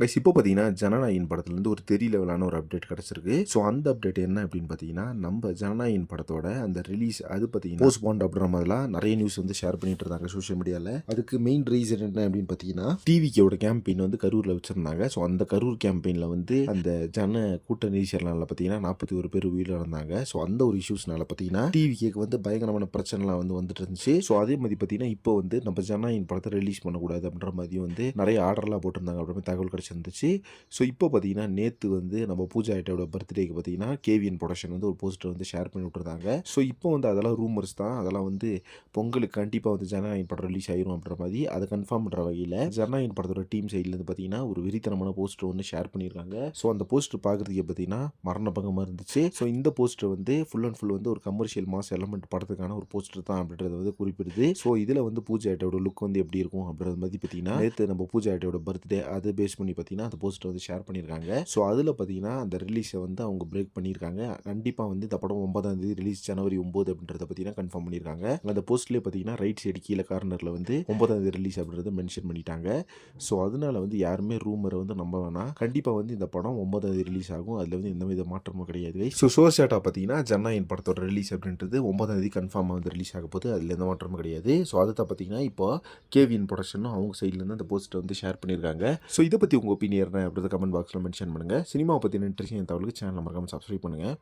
Guys இப்போ பார்த்தீங்கன்னா ஜனநாயகன் படத்துலேருந்து ஒரு தெரிய லெவலான ஒரு அப்டேட் கிடச்சிருக்கு. ஸோ அந்த அப்டேட் என்ன அப்படின்னு பார்த்தீங்கன்னா நம்ம ஜனநாயகன் படத்தோட அந்த ரிலீஸ் அது பார்த்தீங்கன்னா போஸ்ட் பாண்ட் அப்படின்ற மாதிரிலாம் நிறைய நியூஸ் வந்து ஷேர் பண்ணிட்டு இருந்தாங்க சோஷியல் மீடியாவில் அதுக்கு மெயின் ரீசன் என்ன அப்படின்னு பார்த்தீங்கன்னா டிவிக்கோட கேம்பெயின் வந்து கரூரில் வச்சுருந்தாங்க. ஸோ அந்த கரூர் கேம்பெயினில் வந்து அந்த ஜன கூட்ட நெரிசல்னால பார்த்தீங்கன்னா நாற்பத்தி ஒரு பேர் உயிரிழந்தாங்க. ஸோ அந்த ஒரு இஷ்யூஸ்னால பார்த்தீங்கன்னா டிவிக்கு வந்து பயங்கரமான பிரச்சனைலாம் வந்து வந்துட்டு இருந்துச்சு. ஸோ அதே மாதிரி பார்த்தீங்கன்னா இப்போ வந்து நம்ம ஜனநாயகன் படத்தை ரிலீஸ் பண்ணக்கூடாது அப்படின்ற மாதிரி வந்து நிறைய ஆர்டர்லாம் போட்டிருந்தாங்க அப்படின்னு தகவல் இருந்துச்சு ஸோ இப்போ பார்த்தீங்கன்னா நேற்று வந்து நம்ம பூஜா ஐட்டோட பர்த்டேக்கு பார்த்தீங்கன்னா கேவிஎன் ப்ரொடக்ஷன் வந்து ஒரு போஸ்டர் வந்து ஷேர் பண்ணி விட்டுருந்தாங்க. ஸோ இப்போ வந்து அதெல்லாம் ரூமர்ஸ் தான். அதெல்லாம் வந்து பொங்கலுக்கு கண்டிப்பாக வந்து ஜனநாயகன் படம் ரிலீஸ் ஆயிரும் அப்படின்ற மாதிரி அதை கன்ஃபார்ம் பண்ணுற வகையில் ஜனநாயகன் படத்தோட டீம் சைட்லேருந்து பார்த்தீங்கன்னா ஒரு வெறித்தனமான போஸ்டர் ஒன்று ஷேர் பண்ணியிருக்காங்க ஸோ அந்த போஸ்டர் பார்க்குறதுக்கு பார்த்தீங்கன்னா மரண பங்கமாக இருந்துச்சு. ஸோ இந்த போஸ்டர் வந்து ஃபுல் அண்ட் ஃபுல் வந்து ஒரு கமர்ஷியல் மாஸ் எலமெண்ட் படத்துக்கான ஒரு போஸ்டர் தான் அப்படின்றத வந்து குறிப்பிடுது. ஸோ இதில் வந்து பூஜா ஐட்டோட லுக் வந்து எப்படி இருக்கும் அப்படின்றது மாதிரி பார்த்தீங்கன்னா நேற்று நம்ம பூஜா ஐட்டோட பர்த்டே அதை பேஸ் பண்ணி பார்த்தீங்கன்னா அந்த போஸ்டர் வந்து ஷேர் பண்ணியிருக்காங்க ஸோ அதில் பார்த்தீங்கன்னா அந்த ரிலீஸை வந்து அவங்க பிரேக் பண்ணியிருக்காங்க கண்டிப்பாக வந்து இந்த படம் ஒன்பதாம் தேதி ரிலீஸ் ஜனவரி ஒம்பது அப்படின்றத பார்த்தீங்கன்னா கன்ஃபார்ம் பண்ணியிருக்காங்க அந்த போஸ்ட்லேயே பார்த்தீங்கன்னா ரைட் சைடு கீழே கார்னரில் வந்து ஒன்பதாம் தேதி ரிலீஸ் அப்படின்றத மென்ஷன் பண்ணிட்டாங்க. ஸோ அதனால வந்து யாருமே ரூமரை வந்து நம்ப வேணாம். கண்டிப்பாக வந்து இந்த படம் ஒன்பதாம் தேதி ரிலீஸ் ஆகும். அதில் வந்து எந்த வித மாற்றமும் கிடையாது ஸோ சோசியாட்டா பார்த்தீங்கன்னா ஜனநாயகன் படத்தோட ரிலீஸ் அப்படின்றது ஒன்பதாம் தேதி கன்ஃபார்மாக வந்து ரிலீஸ் ஆக போது அதில் எந்த மாற்றமும் கிடையாது. ஸோ அதை தான் பார்த்தீங்கன்னா இப்போ கேவிஎன் ப்ரொடக்ஷனும் அவங்க சைட்லேருந்து அந்த போஸ்ட்டை வந்து ஷேர் பண்ணியிருக்காங்க ஸோ இதை பற்றி உங்கள் ஒப்பீனியர் என்ன அப்படின்றத கமெண்ட் பாக்ஸில் மென்ஷன் பண்ணுங்கள் சினிமா பற்றின இன்ட்ரெஸ்டிங் தகவலுக்கு சேனல் மறக்காமல் சப்ஸ்கிரைப் பண்ணுங்கள்